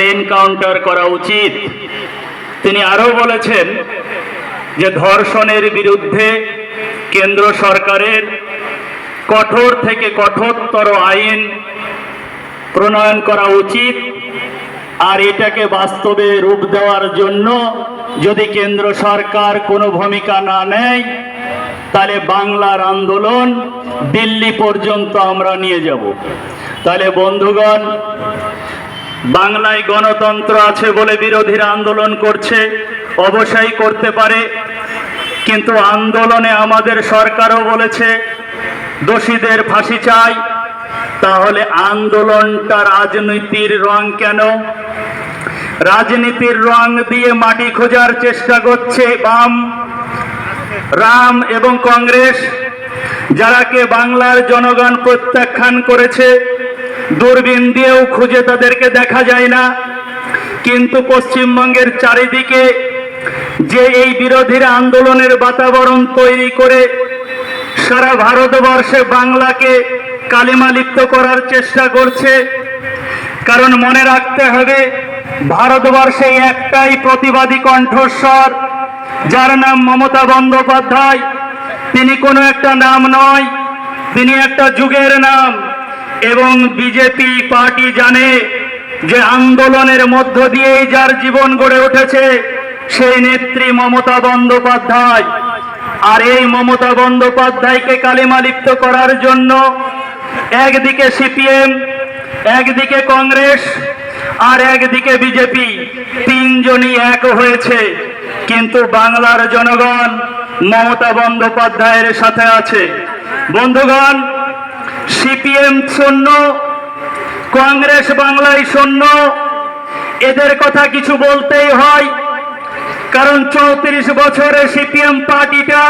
তাদের এনকাউন্টার করা উচিত। তিনি আরও বলেছেন যে ধর্ষণের বিরুদ্ধে কেন্দ্র সরকারের কঠোর থেকে কঠোরতর আইন প্রণয়ন করা উচিত। আর এটাকে বাস্তবে রূপ দেওয়ার জন্য যদি কেন্দ্র সরকার কোনো ভূমিকা না নেয়, তাহলে বাংলার আন্দোলন দিল্লি পর্যন্ত আমরা নিয়ে যাব। তাহলে বন্ধুগণ বাংলায় গণতন্ত্র আছে বলে বিরোধীরা আন্দোলন করছে অবশ্যই করতে পারে। কিন্তু আন্দোলনে আমাদের সরকারও বলেছে, দোষীদের ফাঁসি চাই। তাহলে আন্দোলনটা রাজনীতির রং কেন? রাজনীতির রং দিয়ে মাটি খোঁজার চেষ্টা করছে বাম, রাম এবং কংগ্রেস, যারাকে বাংলার জনগণ প্রত্যাখ্যান করেছে। দূরবীন দিয়েও খুঁজে তাদেরকে দেখা যায় না। কিন্তু পশ্চিমবঙ্গের চারিদিকে যে এই বিরোধীরা আন্দোলনের বাতাবরণ তৈরি করে সারা ভারতবর্ষে বাংলাকে কালিমালিপ্ত করার চেষ্টা করছে, কারণ মনে রাখতে হবে, ভারতবর্ষে একটাই প্রতিবাদী কণ্ঠস্বর, যার নাম মমতা বন্দ্যোপাধ্যায়। তিনি কোনো একটা নাম নয়, তিনি একটা যুগের নাম। এবং বিজেপি পার্টি জানে যে আন্দোলনের মধ্য দিয়েই যার জীবন গড়ে উঠেছে সেই নেত্রী মমতা বন্দ্যোপাধ্যায়। আর এই মমতা বন্দ্যোপাধ্যায়কে কালিমালিপ্ত করার জন্য একদিকে সিপিএম, একদিকে কংগ্রেস আর একদিকে বিজেপি। তিনজনই এক হয়েছে। কিন্তু বাংলার জনগণ মমতা বন্দ্যোপাধ্যায়ের সাথে আছে। বন্ধুগণ সিপিএম শূন্য, কংগ্রেস বাংলায় শূন্য। এদের কথা কিছু বলতেই হয়, কারণ চৌত্রিশ বছরে সিপিএম পার্টিটা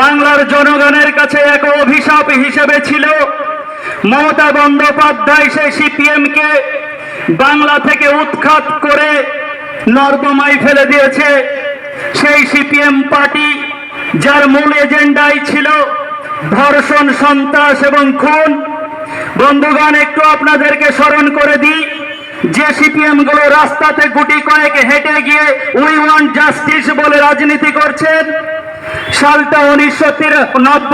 বাংলার জনগণের কাছে এক অভিশাপ হিসেবে ছিল। মমতা বন্দ্যোপাধ্যায় সেই সিপিএম কে বাংলা থেকে উৎখাত করে নর্দমায় ফেলে দিয়েছে। সেই সিপিএম পার্টি যার মূল এজেন্ডাই ছিল ধর্ষণ, সন্ত্রাস এবং খুন। বন্ধুগণ, একটু আপনাদেরকে স্মরণ করে দিই, যে সিপিএমগুলো রাস্তাতে গুটি কয়েক হেঁটে গিয়ে উই ওয়ান্ট জাস্টিস বলে রাজনীতি করছেন, সালটা উনিশশো নব্বই